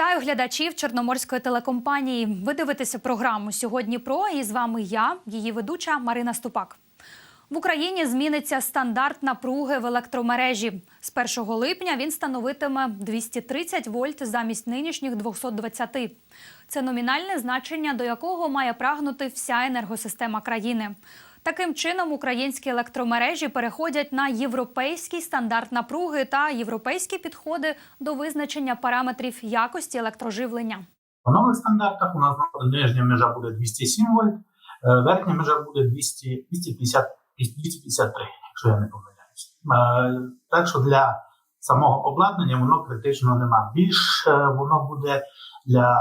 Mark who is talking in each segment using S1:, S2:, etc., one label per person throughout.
S1: Вітаю глядачів Чорноморської телекомпанії. Ви дивитеся програму сьогодні. Про і з вами я, її ведуча Марина Ступак. В Україні зміниться стандарт напруги в електромережі. З 1 липня він становитиме 230 вольт замість нинішніх 220. Це номінальне значення, до якого має прагнути вся енергосистема країни. Таким чином, українські електромережі переходять на європейський стандарт напруги та європейські підходи до визначення параметрів якості електроживлення.
S2: По нових стандартах у нас нижня межа буде 207 вольт, е, верхня межа буде 200, 250, 253, якщо я не помиляюсь. Е, Так що для самого обладнання воно критично нема. Більш е, воно буде для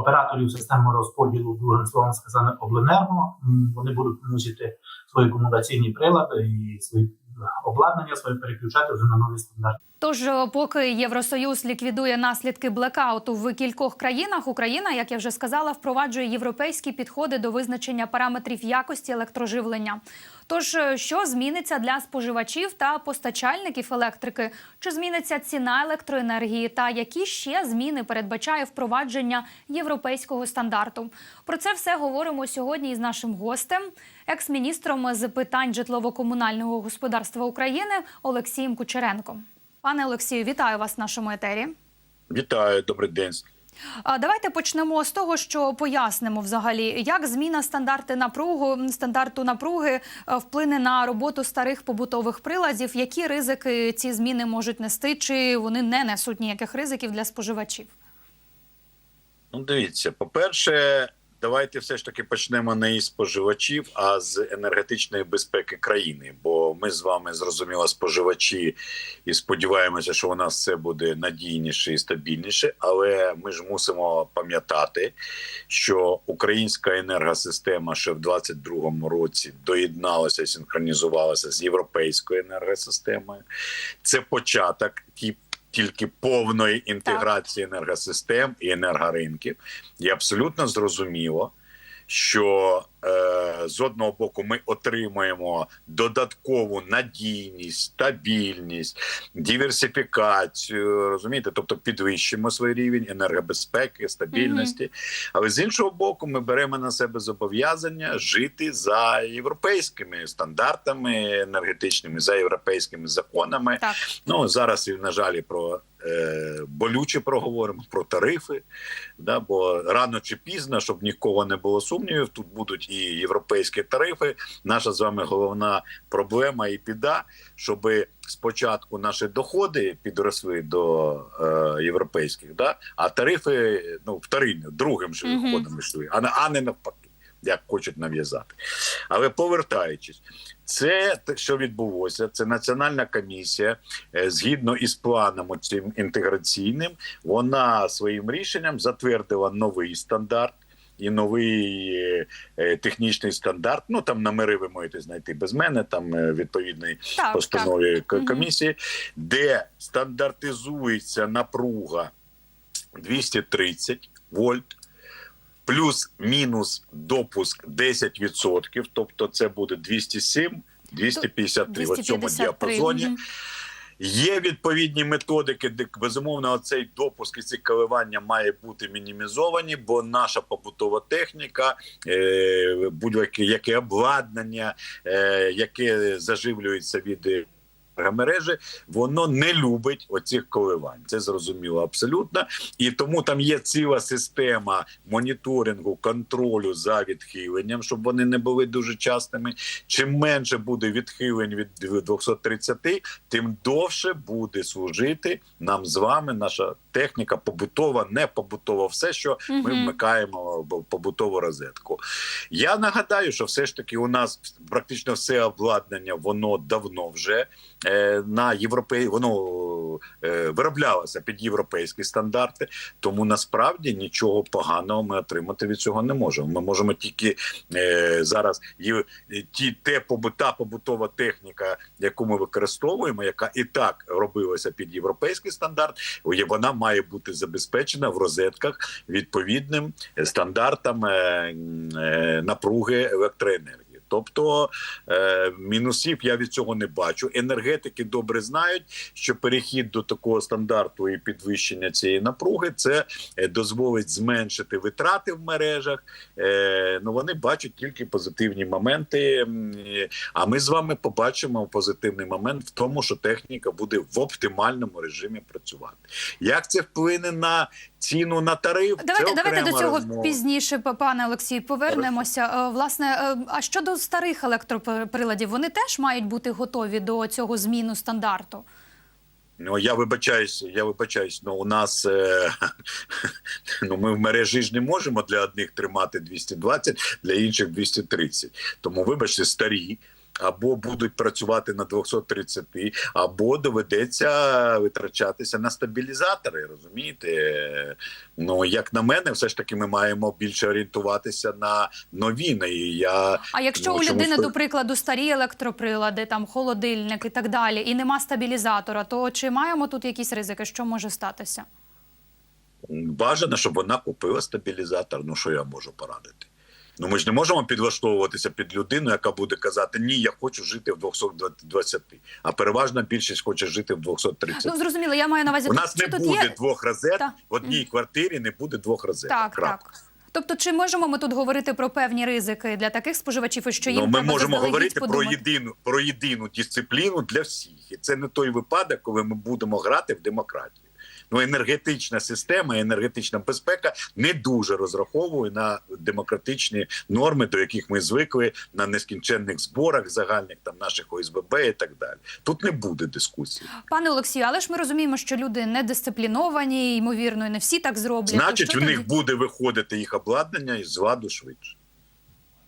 S2: операторів системи розподілу, другим словом сказано, обленерго. Вони будуть мусити свої комунікаційні прилади і свої обладнання свої переключати вже на нові стандарти.
S1: Тож, е, поки Євросоюз ліквідує наслідки блекауту в кількох країнах, Україна, як я вже сказала, впроваджує європейські підходи до визначення параметрів якості електроживлення. Тож, е, що зміниться для споживачів та постачальників електрики? Чи зміниться ціна електроенергії? Та які ще зміни передбачає впровадження європейського стандарту? Про це все говоримо сьогодні із нашим гостем, екс-міністром з питань житлово-комунального господарства України Олексієм Кучеренком. Пане Олексію, вітаю вас в нашому етері.
S3: Вітаю, добрий день.
S1: Давайте почнемо з того, що пояснимо взагалі, як зміна стандарти напругу стандарту напруги е, вплине на роботу старих побутових приладів. Які ризики ці зміни можуть нести, чи вони не несуть ніяких ризиків для споживачів?
S3: Ну, дивіться, по-перше, давайте все ж таки почнемо не із споживачів, а з енергетичної безпеки країни. Бо ми з вами зрозуміло споживачі і сподіваємося, що у нас все буде надійніше і стабільніше. Але ми ж мусимо пам'ятати, що українська енергосистема ще в 22-му році доєдналася синхронізувалася з європейською енергосистемою. Це початок ті- тільки повної інтеграції енергосистем і енергоринків. І абсолютно зрозуміло, що з одного боку ми отримуємо додаткову надійність, стабільність, диверсифікацію, розумієте, тобто підвищимо свій рівень енергобезпеки, стабільності. Але з іншого боку, ми беремо на себе зобов'язання жити за європейськими стандартами енергетичними, за європейськими законами.
S1: Так,
S3: Ну зараз і на жаль про е, болюче проговоримо про тарифи. Да, бо рано чи пізно, щоб нікого не було сумнівів, тут будуть і європейські тарифи. Наша з вами головна проблема і біда, щоб спочатку наші доходи підросли до е, європейських, да, а тарифи ну вторинно, другим же
S1: Мгм.
S3: ходом йшли, а, не- а не навпаки. Як хочуть нав'язати, але повертаючись, це що відбулося. Це національна комісія, е, згідно із планом цим інтеграційним, вона своїм рішенням затвердила новий стандарт. І новий е, технічний стандарт. Ну там номери ви можете знайти без мене. Там е, відповідний
S1: так, так.
S3: постанові к-
S1: Мгм.
S3: комісії, де стандартизується напруга 230 вольт, плюс-мінус допуск 10%, тобто це буде 207, 253 в цьому
S1: 253.
S3: діапазоні. Є відповідні методики, де безумовно цей допуск і ці коливання має бути мінімізовані, бо наша побутова техніка, е, будь-яке яке обладнання, е, яке заживлюється від е, мережі, воно не любить оцих коливань. Це зрозуміло абсолютно. І тому там є ціла система моніторингу, контролю за відхиленням, щоб вони не були дуже частими. Чим менше буде відхилень від 230, тим довше буде служити нам з вами наша техніка побутова, не побутова, все, що ми вмикаємо в побутову розетку. Я нагадаю, що все ж таки у нас практично все обладнання, воно давно вже на європей... воно е, вироблялося під європейські стандарти. Тому насправді нічого поганого ми отримати від цього не можемо. Ми можемо тільки е, зараз ті те побута побутова техніка, яку ми використовуємо, яка і так робилася під європейський стандарт. Вона має бути забезпечена в розетках відповідним стандартам е, е, напруги електроенергії. Тобто е, мінусів я від цього не бачу. Енергетики добре знають, що перехід до такого стандарту і підвищення цієї напруги це е, дозволить зменшити витрати в мережах. Е, ну вони бачать тільки позитивні моменти. А ми з вами побачимо позитивний момент в тому, що техніка буде в оптимальному режимі працювати. Як це вплине на ціну на тариф?
S1: Давайте
S3: це
S1: давайте до цього
S3: розмова.
S1: пізніше, пане Олексію, повернемося. Е, Власне, е, а щодо старих електроприладів, вони теж мають бути готові до цього зміну стандарту.
S3: Ну я вибачаюсь, я вибачаюсь. Ну у нас е, ну ми в мережі ж не можемо для одних тримати 220, для інших 230. Тому, вибачте, старі. Або будуть працювати на 230, або доведеться витрачатися на стабілізатори. Розумієте? Ну як на мене, все ж таки ми маємо більше орієнтуватися на новіни. І я
S1: А якщо
S3: Ну,
S1: у людини,
S3: ста-
S1: до прикладу, старі електроприлади, там холодильник і так далі, і нема стабілізатора, то чи маємо тут якісь ризики? Що може статися?
S3: бажано, щоб вона купила стабілізатор. Ну що я можу порадити? Ну ми ж не можемо підлаштовуватися під людину, яка буде казати Ні, я хочу жити в 220, а переважна більшість хоче жити в 230.
S1: Ну зрозуміло, я маю на увазі,
S3: У нас
S1: чи
S3: не
S1: тут
S3: буде
S1: є
S3: двох розет
S1: Так.
S3: в одній квартирі. Не буде двох розет.
S1: так, так. Тобто, чи можемо ми тут говорити про певні ризики для таких споживачів, і що їм
S3: Ну, ми можемо говорити про єдину про єдину дисципліну для всіх, і це не той випадок, коли ми будемо грати в демократію. Ну, енергетична система, енергетична безпека не дуже розраховує на демократичні норми, до яких ми звикли на нескінченних зборах загальних там наших ОСББ і так далі. Тут не буде дискусії.
S1: Пане Олексію, але ж ми розуміємо, що люди не дисципліновані, ймовірно, і не всі так зроблять.
S3: Значить, в них буде виходити їх обладнання із ладу швидше.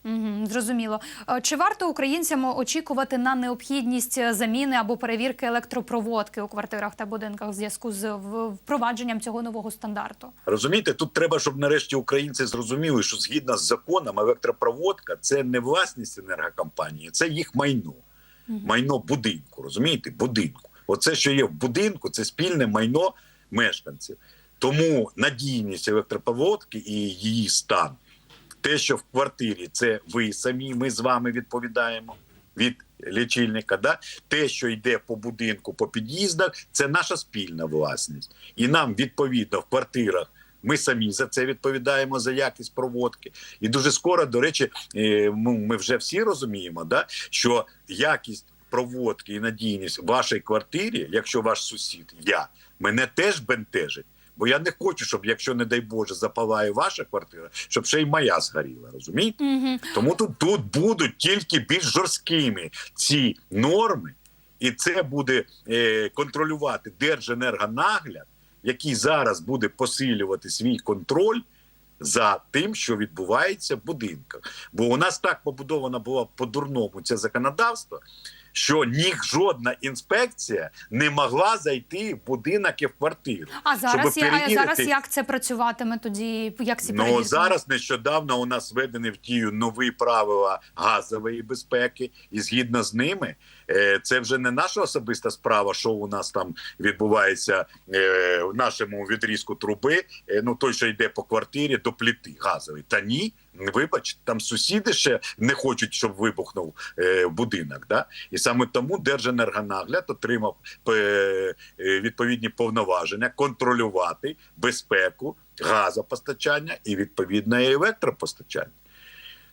S1: Угу, зрозуміло. Е, Чи варто українцям очікувати на необхідність е, заміни або перевірки електропроводки у квартирах та будинках в зв'язку з впровадженням цього нового стандарту?
S3: Розумієте, тут треба, щоб нарешті українці зрозуміли, що згідно з законом електропроводка це не власність енергокомпанії, це їх майно. Майно будинку. Розумієте? Будинку. Оце, що є в будинку, це спільне майно мешканців. Тому надійність електропроводки і її стан, те, що в квартирі, це ви самі, ми з вами відповідаємо від лічильника. Да? Те, що йде по будинку, по під'їздах, це наша спільна власність. І нам відповідно в квартирах. Ми самі за це відповідаємо за якість проводки. І дуже скоро, до речі, е, ми ми вже всі розуміємо, да, що якість проводки і надійність в вашій квартирі, якщо ваш сусід, я, мене теж бентежить. Бо я не хочу, щоб якщо, не дай Боже, запалає ваша квартира, щоб ще й моя згоріла. Розумієте?
S1: Угу.
S3: Тому тут, тут будуть тільки більш жорсткими ці норми, і це буде е, контролювати Держенергонагляд, який зараз буде посилювати свій контроль за тим, що відбувається в будинках. Бо у нас так побудовано було по-дурному це законодавство. Що ні жодна інспекція не могла зайти в будинок і в квартиру.
S1: А зараз я, а зараз як це працюватиме тоді? Як ці
S3: Ну зараз нещодавно у нас введені в дію нові правила газової безпеки, і згідно з ними, це вже не наша особиста справа, що у нас там відбувається е, в нашому відрізку труби. е, Ну той, що йде по квартирі до пліти газової. Та ні, вибач, там сусіди ще не хочуть, щоб вибухнув е, будинок. Да? І саме тому Держенергонагляд отримав е, е, відповідні повноваження контролювати безпеку газопостачання і відповідно електропостачання.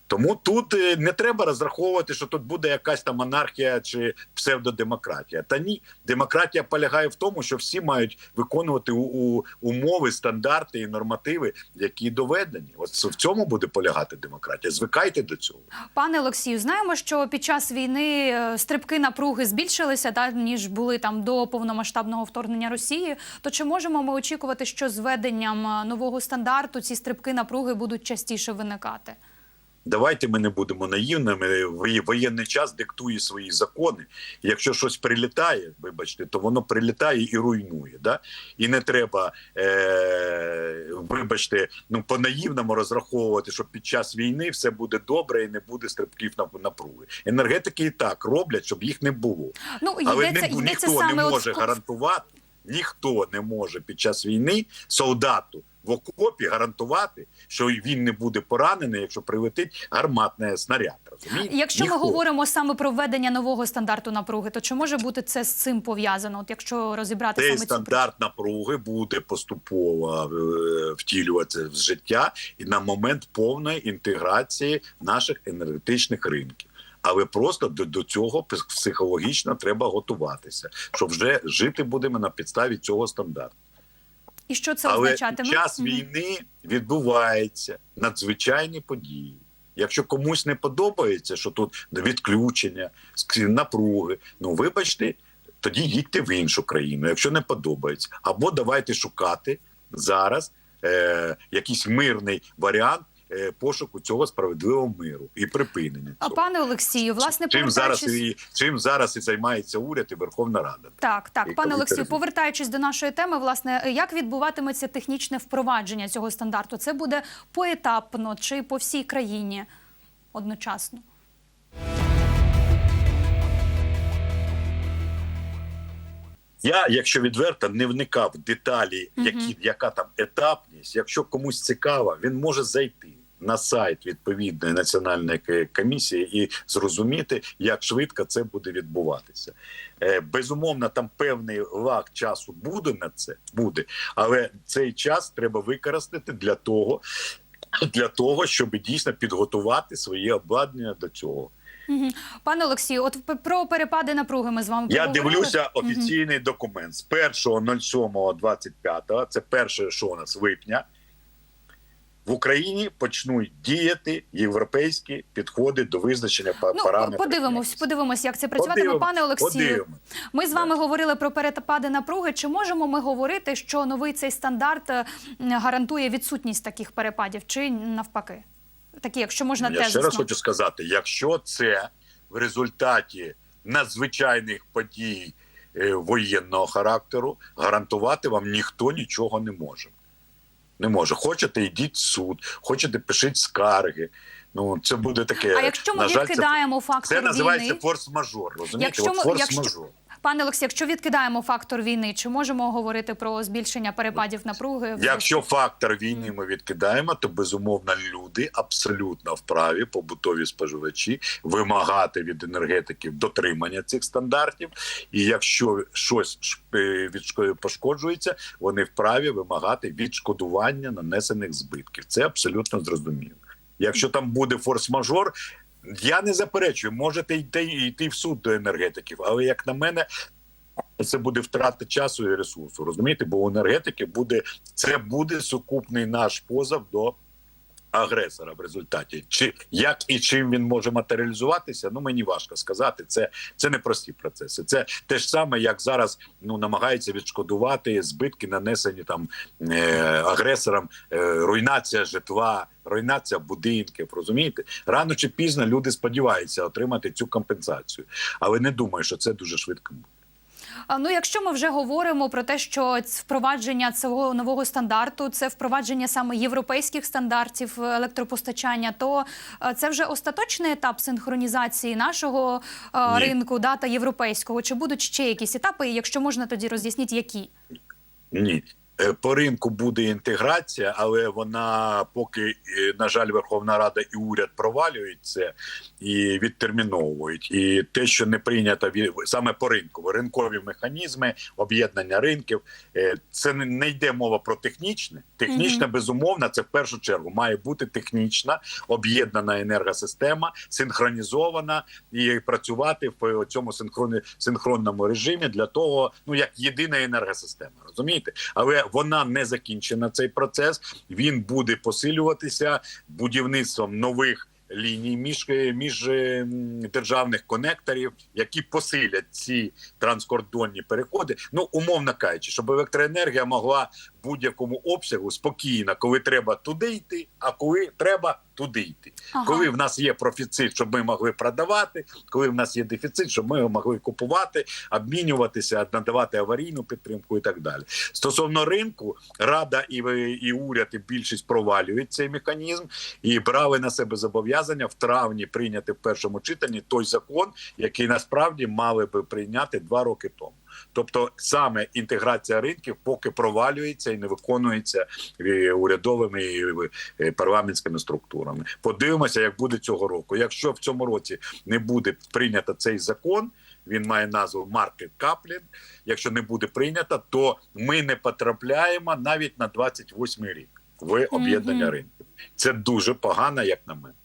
S3: Тому тут е, не треба розраховувати, що тут буде якась там анархія чи псевдодемократія. Та ні, демократія полягає в тому, що всі мають виконувати у, у умови, стандарти і нормативи, які доведені. От в цьому буде полягати демократія. Звикайте до цього.
S1: Пане Олексію, знаємо, що під час війни е, стрибки напруги збільшилися, та ніж були там до повномасштабного вторгнення Росії. То чи можемо ми очікувати, що з введенням е, нового стандарту ці стрибки напруги будуть частіше виникати?
S3: Давайте ми не будемо наївними. Воє- Воєнний час диктує свої закони. Якщо щось прилітає, вибачте, то воно прилітає і руйнує. Да? І не треба, е- вибачте, ну по наївному розраховувати, що під час війни все буде добре і не буде стрибків на напруги. Енергетики і так роблять, щоб їх не було.
S1: Ну
S3: Але
S1: йдеться,
S3: не,
S1: йдеться
S3: ніхто
S1: саме
S3: не може
S1: в-
S3: гарантувати. Ніхто не може під час війни солдату в окопі гарантувати, що він не буде поранений, якщо прилетить гарматний снаряд. Розумієте?
S1: Якщо
S3: Ніхто.
S1: ми говоримо саме про введення нового стандарту напруги, то чи може бути це з цим пов'язано? От якщо розібрати
S3: Цей
S1: саме цю
S3: стандарт напруги буде поступово е, втілюватися в життя і на момент повної інтеграції наших енергетичних ринків. Але просто до, до цього пс- психологічно треба готуватися, що вже жити будемо на підставі цього стандарту.
S1: і що це
S3: Але
S1: означатиме?
S3: час війни відбуваються надзвичайні події. Якщо комусь не подобається, що тут відключення, напруги, ну вибачте, тоді їдьте в іншу країну, якщо не подобається. Або давайте шукати зараз е, якийсь мирний варіант пошуку цього справедливого миру і припинення.
S1: А
S3: Цього.
S1: пане Олексію, власне,
S3: чим зараз і чим зараз і займається уряд і Верховна Рада.
S1: Так, так,
S3: І
S1: пане Олексію, повертаючись до нашої теми, власне, як відбуватиметься технічне впровадження цього стандарту? Це буде поетапно чи по всій країні одночасно?
S3: Я, якщо відверто, не вникав в деталі, які, яка там етапність. Якщо комусь цікаво, він може зайти на сайт відповідної національної комісії і зрозуміти, як швидко це буде відбуватися. Е, безумовно, там певний лак часу буде на це, буде, але цей час треба використати для того, для того, щоб дійсно підготувати своє обладнання до цього.
S1: Пане Олексію, от про перепади напруги ми з вами
S3: Я
S1: поговорили.
S3: дивлюся офіційний документ з 1.07.25, це перше, що у нас випня. В Україні почнуть діяти європейські підходи до визначення
S1: Ну,
S3: параметрів.
S1: подивимось, подивимось, як це працюватиме.
S3: Подивимось,
S1: Пане Олексію,
S3: подивимось.
S1: ми з вами говорили про перепади напруги. Чи можемо ми говорити, що новий цей стандарт е, гарантує відсутність таких перепадів, чи навпаки? Такі, якщо можна
S3: Ну, Я ще раз хочу сказати: якщо це в результаті надзвичайних подій е, воєнного характеру, гарантувати вам ніхто нічого не може. Не може. Хочете, йдіть в суд, хочете, пишіть скарги. Ну, це буде таке.
S1: А якщо ми
S3: на жаль, це-
S1: відкидаємо фактор
S3: Це називається форс-мажор. Розумієте?
S1: Якщо
S3: От форс-мажор.
S1: якщо- пане Олексію, якщо відкидаємо фактор війни, чи можемо говорити про збільшення перепадів напруги?
S3: Якщо фактор війни ми відкидаємо, то безумовно люди абсолютно вправі, побутові споживачі, вимагати від енергетиків дотримання цих стандартів. І якщо щось ш- е, пошкоджується, вони вправі вимагати відшкодування нанесених збитків. Це абсолютно зрозуміло. Якщо там буде форс-мажор. Я не заперечую, можете йти йти в суд до енергетиків, але як на мене, це буде втрата часу і ресурсу. Розумієте, бо у енергетики буде це буде сукупний наш позов до агресора в результаті. Чи як і чим він може матеріалізуватися? Ну мені важко сказати. Це це не прості процеси. Це те ж саме, як зараз ну намагаються відшкодувати збитки, нанесені там е, агресорам, е, руйнація житла. Руйнація будинків, розумієте, рано чи пізно люди сподіваються отримати цю компенсацію, але не думаю, що це дуже швидко буде.
S1: А, Ну, якщо ми вже говоримо про те, що впровадження цього нового стандарту це впровадження саме європейських стандартів електропостачання, то е, це вже остаточний етап синхронізації нашого е,
S3: Ні.
S1: ринку да, та європейського. Чи будуть ще якісь етапи? І якщо можна, тоді роз'ясніть, які
S3: Ні. Е, По ринку буде інтеграція, але вона поки, е, на жаль, Верховна Рада і уряд провалюють це і відтерміновують. І те, що не прийнято саме по ринку, ринкові механізми, об'єднання ринків, е, це не- йде мова про технічне. Технічне, безумовно, це в першу чергу має бути технічна об'єднана енергосистема, синхронізована і працювати в цьому синхронному режимі для того, ну як єдина енергосистема, розумієте? Але вона не закінчена. Цей процес він буде посилюватися будівництвом нових. Ліній між, між е, державних конекторів, які посилять ці транскордонні переходи. Ну умовно кажучи, щоб електроенергія могла будь-якому обсягу спокійно, коли треба туди йти, а коли треба туди йти.
S1: Ага.
S3: Коли в нас є профіцит, щоб ми могли продавати, коли в нас є дефіцит, щоб ми могли купувати, обмінюватися, надавати аварійну підтримку і так далі. Стосовно ринку, рада і, і уряд і більшість провалюють цей механізм і брали на себе зобов'язання в травні прийняти в першому читанні той закон, який насправді мали би прийняти два роки тому. Тобто саме інтеграція ринків поки провалюється і не виконується е, урядовими і е, парламентськими структурами. Подивимося, як буде цього року. Якщо в цьому році не буде прийнято цей закон. Він має назву Маркет Каплін. Якщо не буде прийнято, то ми не потрапляємо навіть на 28 рік в об'єднання
S1: Мгм.
S3: ринків. Це дуже погано, як на мене.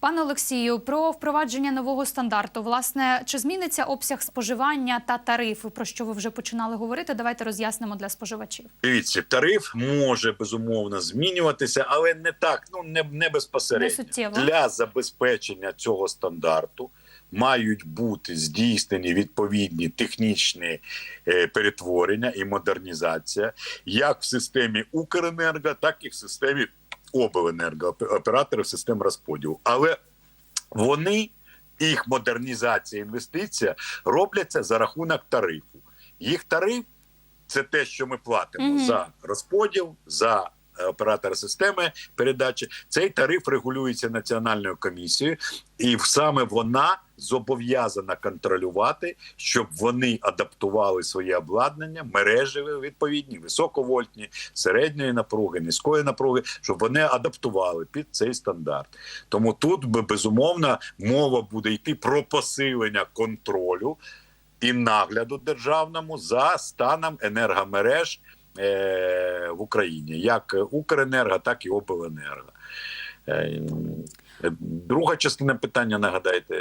S1: Пане Олексію, про впровадження нового стандарту. Власне, чи зміниться обсяг споживання та тарифи, про що ви вже починали говорити? Давайте роз'яснимо для споживачів.
S3: Дивіться, тариф може безумовно змінюватися, але не так, ну не, не
S1: Не
S3: безпосередньо.
S1: суттєво.
S3: Для забезпечення цього стандарту мають бути здійснені відповідні технічні е, перетворення і модернізація як в системі Укренерго, так і в системі обленерго, оп- операторів систем розподілу. Але вони, їх модернізація, інвестиція робляться за рахунок тарифу. Їх тариф це те, що ми платимо
S1: Мгм.
S3: за розподіл, за е, оператора системи передачі. Цей тариф регулюється національною комісією, і саме вона зобов'язана контролювати, щоб вони адаптували своє обладнання, мережі відповідні, високовольтні, середньої напруги, низької напруги, щоб вони адаптували під цей стандарт. Тому тут безумовно мова буде йти про посилення контролю і нагляду державному за станом енергомереж е, в Україні, як Укренерго, так і Обленерго. Е, Друга частина питання нагадайте.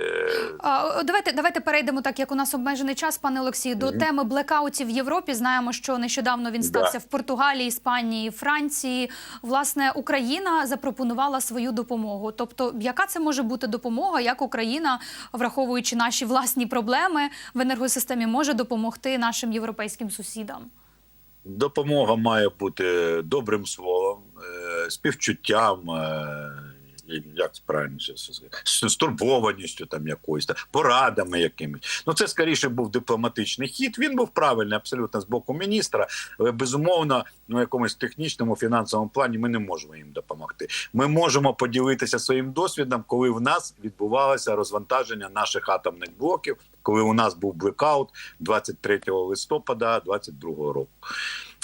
S1: А, Давайте давайте перейдемо так, як у нас обмежений час, пане Олексію, до
S3: Мгм.
S1: теми блекаутів в Європі. Знаємо, що нещодавно він
S3: Да.
S1: стався в Португалії, Іспанії, Франції. Власне, Україна запропонувала свою допомогу. Тобто, яка це може бути допомога, як Україна, враховуючи наші власні проблеми в енергосистемі, може допомогти нашим європейським сусідам?
S3: Допомога має бути добрим словом, е, співчуттям. Е, Як це правильно сказати, стурбованістю там якоюсь та порадами якимись. Ну це скоріше був дипломатичний хід. Він був правильний абсолютно з боку міністра. Але безумовно, ну якомусь технічному фінансовому плані ми не можемо їм допомогти. Ми можемо поділитися своїм досвідом, коли в нас відбувалося розвантаження наших атомних блоків, коли у нас був блекаут 23 листопада 2022 року.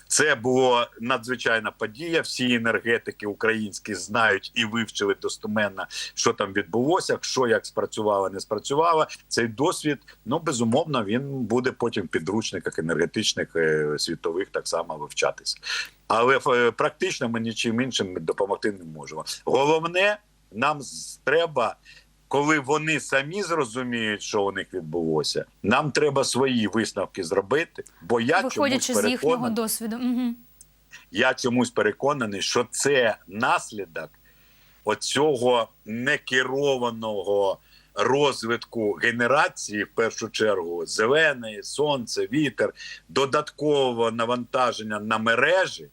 S3: Це була надзвичайна подія. Всі енергетики українські знають і вивчили достоменно, що там відбулося, що як спрацювало, не спрацювало. Цей досвід, ну безумовно, він буде потім в підручниках енергетичних е, світових так само вивчатися. Але е, практично ми нічим іншим допомогти не можемо. Головне, нам треба. Коли вони самі зрозуміють, що у них відбулося, нам треба свої висновки зробити. Бо я чомусь
S1: з їхнього досвіду. Угу.
S3: я чомусь переконаний, що це наслідок оцього некерованого розвитку генерації, в першу чергу, зелений, сонце, вітер, додаткового навантаження на мережі.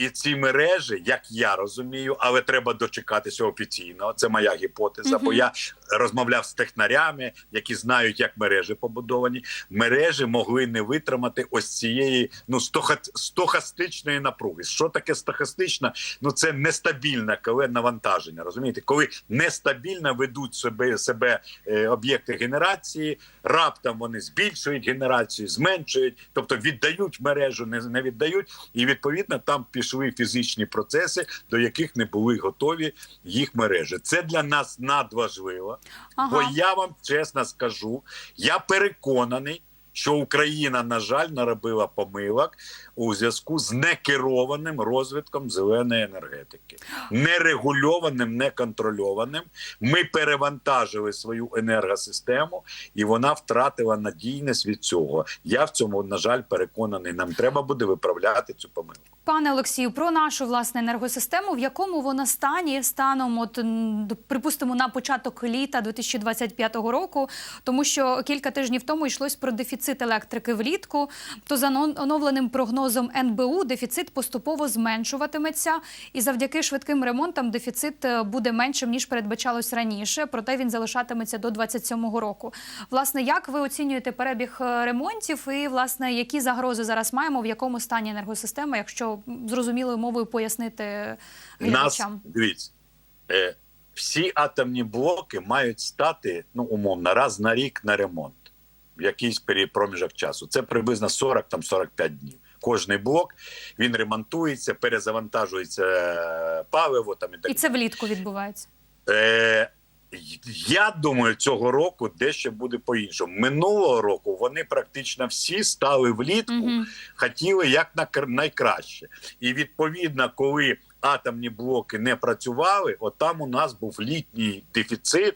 S3: І ці мережі, як я розумію, але треба дочекатися офіційно. Це моя гіпотеза. Бо я розмовляв з технарями, які знають, як мережі побудовані. Мережі могли не витримати ось цієї ну стоха- стохастичної напруги. Що таке стохастична? Ну це нестабільне коли навантаження. Розумієте, коли нестабільно ведуть себе себе е, об'єкти генерації, раптом вони збільшують генерацію, зменшують, тобто віддають мережу, не, не віддають, і відповідно там пішли фізичні процеси, до яких не були готові їх мережі. Це для нас надважливо. Бо я вам чесно скажу, я переконаний, що Україна, на жаль, наробила помилок у зв'язку з некерованим розвитком зеленої енергетики, нерегульованим, неконтрольованим. Ми перевантажили свою енергосистему, і вона втратила надійність від цього. Я в цьому, на жаль, переконаний. Нам треба буде виправляти цю помилку.
S1: Пане Олексію, про нашу власне енергосистему, в якому вона стані станом, от припустимо, на початок літа 2025 року, тому що кілька тижнів тому йшлось про дефіцит електрики влітку. То за оновленим прогнозом НБУ дефіцит поступово зменшуватиметься, і завдяки швидким ремонтам дефіцит е, буде меншим ніж передбачалось раніше. Проте він залишатиметься до 27-го року. Власне, як ви оцінюєте перебіг е, ремонтів, і власне які загрози зараз маємо, в якому стані енергосистема, якщо зрозумілою мовою пояснити
S3: Нас
S1: глядачам?
S3: дивіться, е, всі атомні блоки мають стати ну умовно раз на рік на ремонт. в якийсь проміжок часу. Це приблизно 40 там 45 днів. Кожний блок він ремонтується, перезавантажується е, паливо там і так
S1: І це влітку відбувається.
S3: Е, я думаю, цього року дещо буде по-іншому. Минулого року вони практично всі стали влітку,
S1: Угу.
S3: хотіли як на кр- найкраще. І відповідно, коли атомні блоки не працювали, от там у нас був літній дефіцит.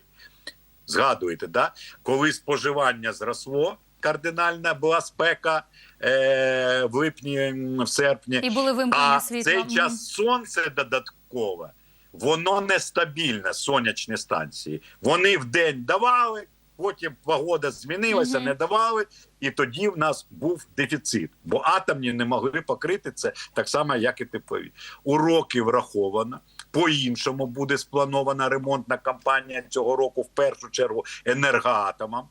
S3: Згадуєте, да? коли споживання зросло, кардинальна була спека е, в липні, в серпні.
S1: І були вимкнення
S3: А
S1: світла.
S3: цей час сонце додаткове, воно нестабільне, сонячні станції. Вони вдень давали, потім погода змінилася,
S1: Мгм.
S3: не давали, і тоді в нас був дефіцит. Бо атомні не могли покрити це так само, як і теплові. Уроки враховано. По-іншому буде спланована ремонтна кампанія цього року, в першу чергу, енергоатомам.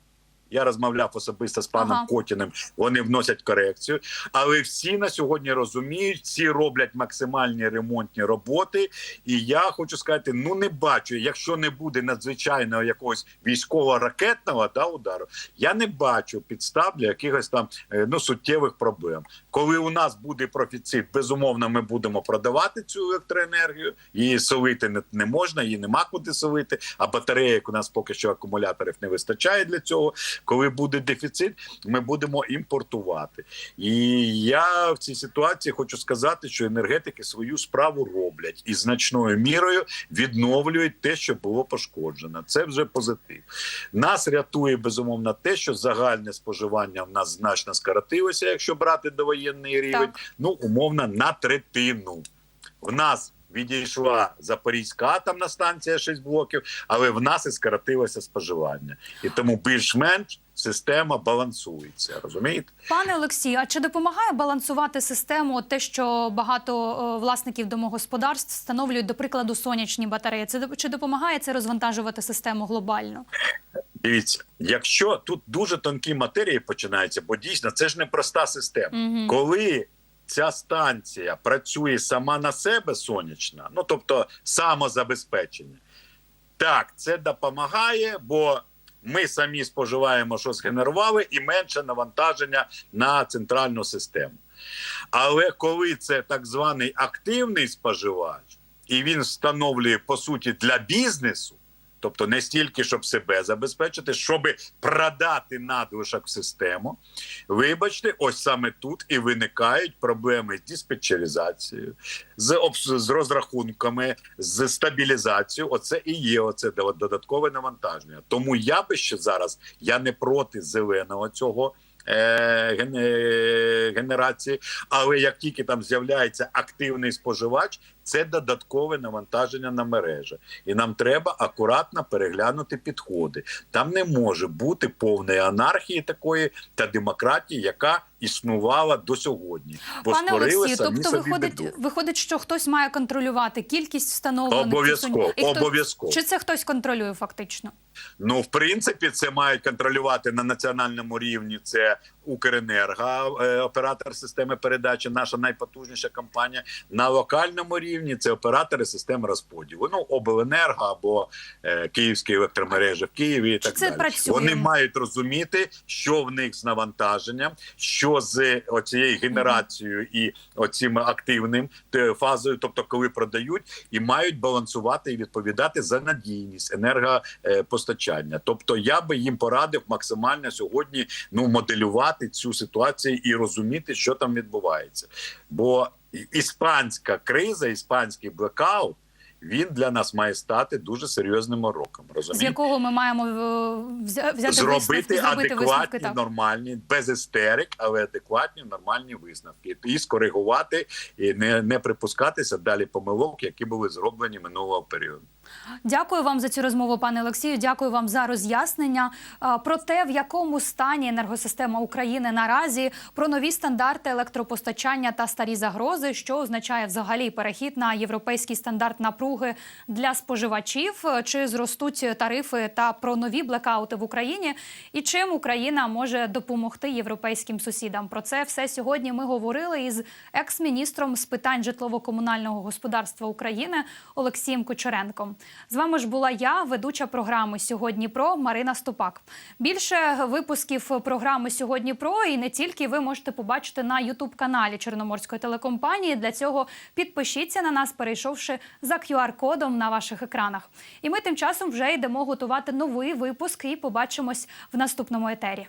S3: Я розмовляв особисто з паном
S1: Ага.
S3: Котіним. Вони вносять корекцію, але всі на сьогодні розуміють, всі роблять максимальні ремонтні роботи. І я хочу сказати: ну не бачу, якщо не буде надзвичайного якогось військово-ракетного да, удару, я не бачу підстав для якихось там е, ну суттєвих проблем. Коли у нас буде профіцит, безумовно, ми будемо продавати цю електроенергію. Її солити не, не можна, її нема куди солити. А батареїк у нас поки що акумуляторів не вистачає для цього. Коли буде дефіцит, ми будемо імпортувати. І я в цій ситуації хочу сказати, що енергетики свою справу роблять і значною мірою відновлюють те, що було пошкоджено. Це вже позитив. Нас рятує безумовно те, що загальне споживання в нас значно скоротилося, якщо брати довоєнний рівень,
S1: Так.
S3: ну умовно на третину. В нас відійшла Запорізька атомна станція 6 блоків, але в нас і скоротилося споживання. І тому більш-менш система балансується. Розумієте?
S1: Пане Олексію, а чи допомагає балансувати систему те, що багато е, власників домогосподарств встановлюють, до прикладу, сонячні батареї? Це чи допомагає це розвантажувати систему глобально?
S3: Дивіться, якщо тут дуже тонкі матерії починаються, бо дійсно це ж не проста система.
S1: Угу.
S3: Коли ця станція працює сама на себе сонячна, ну тобто самозабезпечення, так, це допомагає, бо ми самі споживаємо, що згенерували, і менше навантаження на центральну систему. Але коли це так званий активний споживач, і він встановлює по суті для бізнесу, тобто не стільки, щоб себе забезпечити, щоб продати надлишок в систему. Вибачте, ось саме тут і виникають проблеми з диспетчеризацією, з, з розрахунками, з стабілізацією. Оце і є оце додаткове навантаження. Тому я би ще зараз я не проти зеленого цього. е, е, Генерації, але як тільки там з'являється активний споживач, це додаткове навантаження на мережі, і нам треба акуратно переглянути підходи. Там не може бути повної анархії такої та демократії, яка існувала до сьогодні. Бо
S1: Пане Олексію, тобто виходить,
S3: біду.
S1: виходить, що хтось має контролювати кількість встановлених
S3: Обов'язково, обов'язково.
S1: Чи це хтось контролює фактично?
S3: Ну, в принципі, це мають контролювати на національному рівні. Це Укренерго, е, оператор системи передачі, наша найпотужніша компанія. На локальному рівні це оператори системи розподілу. Ну, обленерго або е, Київські електромережі в Києві. І так
S1: це
S3: далі.
S1: працює?
S3: Вони мають розуміти, що в них з навантаженням, що з оцією генерацією і оцим активним фазою, тобто коли продають, і мають балансувати і відповідати за надійність енергопостачання. Тобто, я би їм порадив максимально сьогодні ну моделювати цю ситуацію і розуміти, що там відбувається. Бо іспанська криза, іспанський блекаут. Він для нас має стати дуже серйозним уроком.
S1: З якого ми маємо е, взяти
S3: зробити
S1: висновки, зробити висновки
S3: адекватні,
S1: так.
S3: нормальні, без істерик, але адекватні, нормальні висновки, і скоригувати, і не, не припускатися далі помилок, які були зроблені минулого періоду.
S1: Дякую вам за цю розмову, пане Олексію. Дякую вам за роз'яснення про те, в якому стані енергосистема України наразі, про нові стандарти електропостачання та старі загрози, що означає взагалі перехід на європейський стандарт напруги для споживачів, е, чи зростуть тарифи та про нові блекаути в Україні, і чим Україна може допомогти європейським сусідам. Про це все сьогодні ми говорили із екс-міністром з питань житлово-комунального господарства України Олексієм Кучеренком. З вами ж була я, ведуча програми сьогодні про Марина Стопак. Більше випусків програми сьогодні про і не тільки ви можете побачити на Ютуб каналі Чорноморської телекомпанії. Для цього підпишіться на нас, перейшовши за QR-кодом на ваших екранах. І ми тим часом вже йдемо готувати новий випуск і побачимось в наступному етері.